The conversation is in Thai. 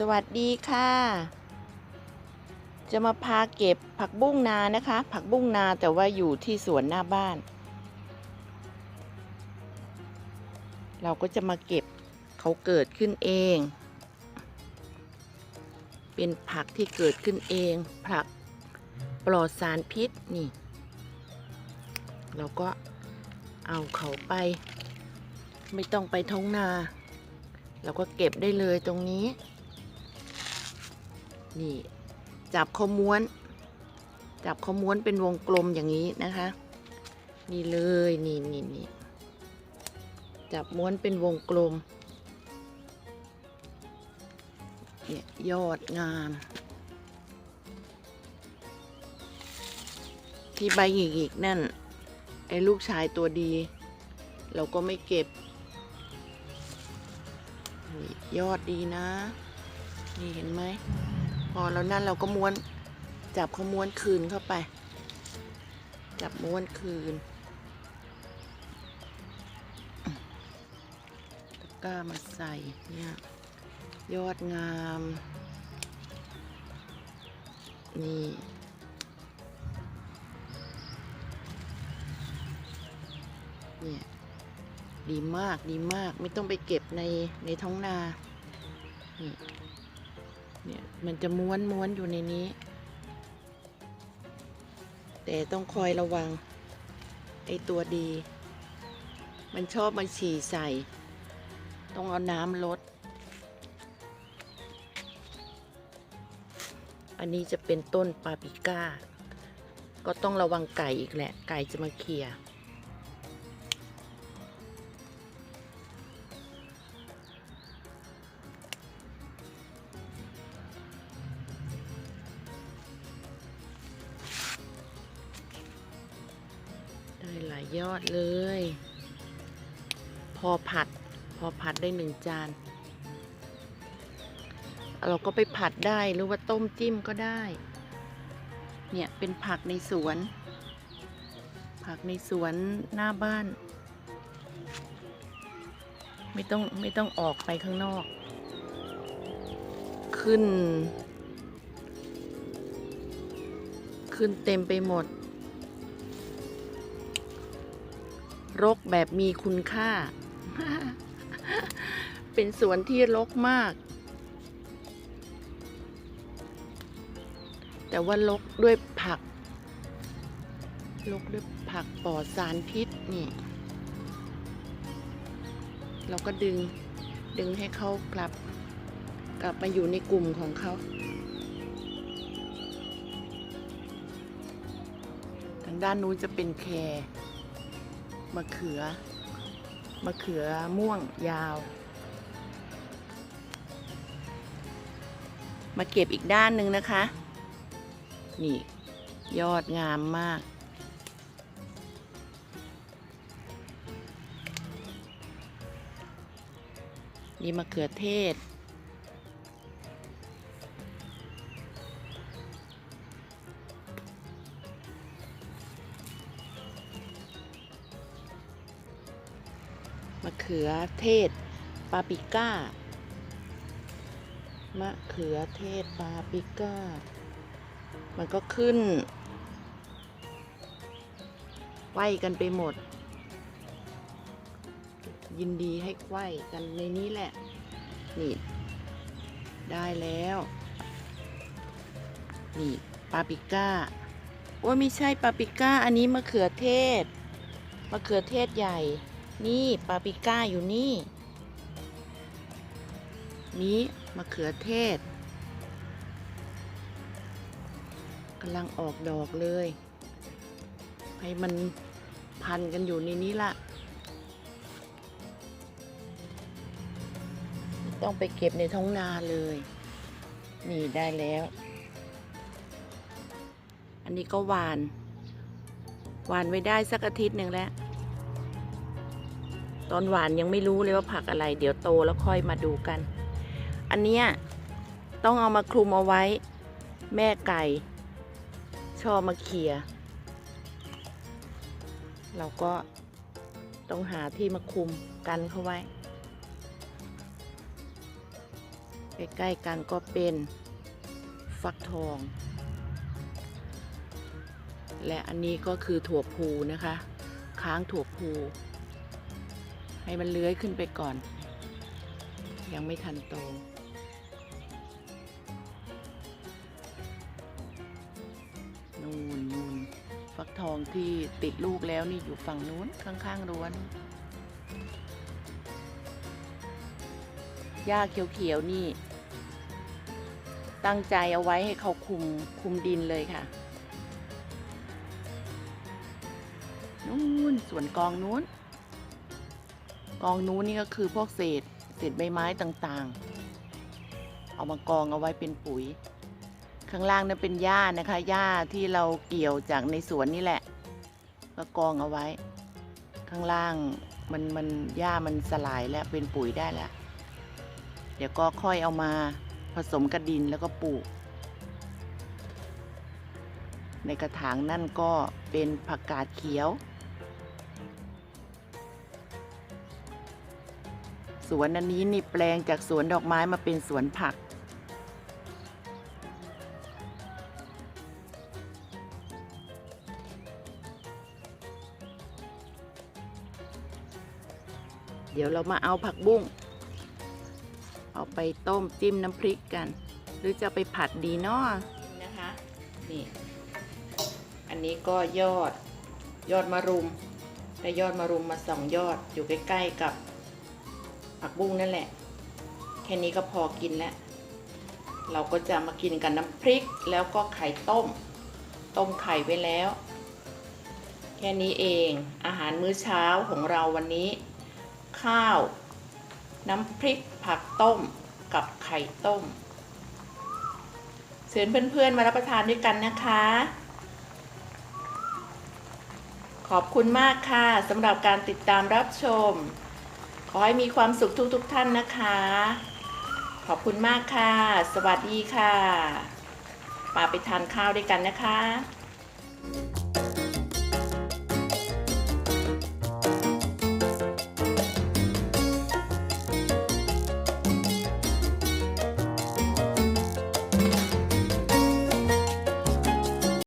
สวัสดีค่ะ จะมาพาเก็บผักบุ้งนานะคะ ผักบุ้งนาแต่ว่าอยู่ที่สวนหน้าบ้าน เราก็จะมาเก็บเขาเกิดขึ้นเอง เป็นผักที่เกิดขึ้นเอง ผักปลอดสารพิษนี่ เราก็เอาเขาไป ไม่ต้องไปท้องนาเราก็เก็บได้เลยตรงนี้ นี่ จับเขาม้วน จับเขาม้วนเป็นวงกลมอย่างนี้นะคะ นี่เลยนี่นี่นี่จับม้วนเป็นวงกลม เนี่ยยอดงาม ที่ใบหยิกๆนั่น ไอ้ลูกชายตัวดี เราก็ไม่เก็บนี่ยอดดีนะ นี่เห็นไหม พอแล้วนั่นเราก็ม้วนจับเขาม้วนคืนเข้าไป จับม้วนคืนตะกร้ามาใส่เนี่ยยอดงาม นี่เนี่ยดีมากดีมากไม่ต้องไปเก็บในในท้องนานี่ เนี่ยมันจะม้วนม้วนอยู่ในนี้ แต่ต้องคอยระวัง ไอตัวดี มันชอบมาฉี่ใส่ ต้องเอาน้ำลด อันนี้จะเป็นต้นปาปิก้า ก็ต้องระวังไก่อีกแหละ ไก่จะมาเขี่ย ได้หลายยอดเลย พอผัด พอผัดได้หนึ่งจาน เราก็ไปผัดได้หรือว่าต้มจิ้มก็ได้ เนี่ยเป็นผักในสวน ผักในสวนหน้าบ้าน ไม่ต้องไม่ต้องออกไปข้างนอก ขึ้น ขึ้นเต็มไปหมด รกแบบมีคุณค่า เป็นสวนที่รกมาก แต่ว่าลกด้วยผักลกด้วยผักปลอดสารพิษนี่ เราก็ดึงดึงให้เขากลับ กลับมาอยู่ในกลุ่มของเขาทางด้านนู้นจะเป็นแคร มะเขือ มะเขือม่วงยาว มาเก็บอีกด้านหนึ่งนะคะ นี่ ยอดงามมาก นี่มะเขือเทศ มะเขือเทศปาปิก้ามะเขือเทศปาปิก้า มันก็ขึ้นไหวกันไปหมด ยินดีให้ไขว้กันในนี้แหละ นี่ ได้แล้ว นี่ปาปิก้า โอ้ไม่ใช่ปาปิก้า อันนี้มะเขือเทศ มะเขือเทศใหญ่ นี่ปาปริก้าอยู่นี่ นี้มะเขือเทศกำลังออกดอกเลย ให้มันพันกันอยู่ในนี้ละต้องไปเก็บในท้องนาเลย นี่ได้แล้ว อันนี้ก็หวาน หวานไว้ได้สักอาทิตย์หนึ่งแล้ว ตอนหวานยังไม่รู้เลยว่าผักอะไร เดี๋ยวโตแล้วค่อยมาดูกัน อันเนี้ยต้องเอามาคลุมเอาไว้ แม่ไก่ ชอบมาเขียเราก็ต้องหาที่มาคลุมกันเข้าไว้ ใกล้ๆกันก็เป็นฟักทอง และอันนี้ก็คือถั่วพูนะคะ ค้างถั่วพู ให้มันเลื้อยขึ้นไปก่อน ยังไม่ทันโตนูนนูนฟักทองที่ติดลูกแล้วนี่อยู่ฝั่งนู้นข้างๆรั้วนหญ้าเขียวๆนี่ ตั้งใจเอาไว้ให้เขาคุมคุมดินเลยค่ะ นู้นส่วนกองนู้น กองนู้นนี่ก็คือพวกเศษเศษใบไม้ต่างๆ เอามากองเอาไว้เป็นปุ๋ย ข้างล่างนั้นเป็นหญ้านะคะหญ้าที่เราเกี่ยวจากในสวนนี่แหละก็กองเอาไว้ ข้างล่างมันมันหญ้ามันสลายแล้วเป็นปุ๋ยได้แล้ว เดี๋ยวก็ค่อยเอามาผสมกับดินแล้วก็ปลูก ในกระถางนั่นก็เป็นผักกาดเขียว สวนอันนี้นี่แปลงจากสวนดอกไม้มาเป็นสวนผัก เดี๋ยวเรามาเอาผักบุ้ง เอาไปต้มจิ้มน้ำพริกกัน หรือจะไปผัดดีเนาะนะคะ นี่ อันนี้ก็ยอดยอดมะรุม ได้ยอดมะรุมมาสองยอดอยู่ใกล้ ๆ กับ ผักบุ้งนั่นแหละ แค่นี้ก็พอกินแล้ว เราก็จะมากินกับน้ำพริกแล้วก็ไข่ต้ม ต้มไข่ไว้แล้ว แค่นี้เองอาหารมื้อเช้าของเราวันนี้ ข้าว น้ำพริกผักต้มกับไข่ต้มเชิญเพื่อนๆมารับประทานด้วยกันนะคะ ขอบคุณมากค่ะสำหรับการติดตามรับชม อให้มีความสุขทุกๆทท่านนะคะ ขอบคุณมากค่ะ สวัสดีค่ะป่าไปทานข้าวด้วยกันนะคะ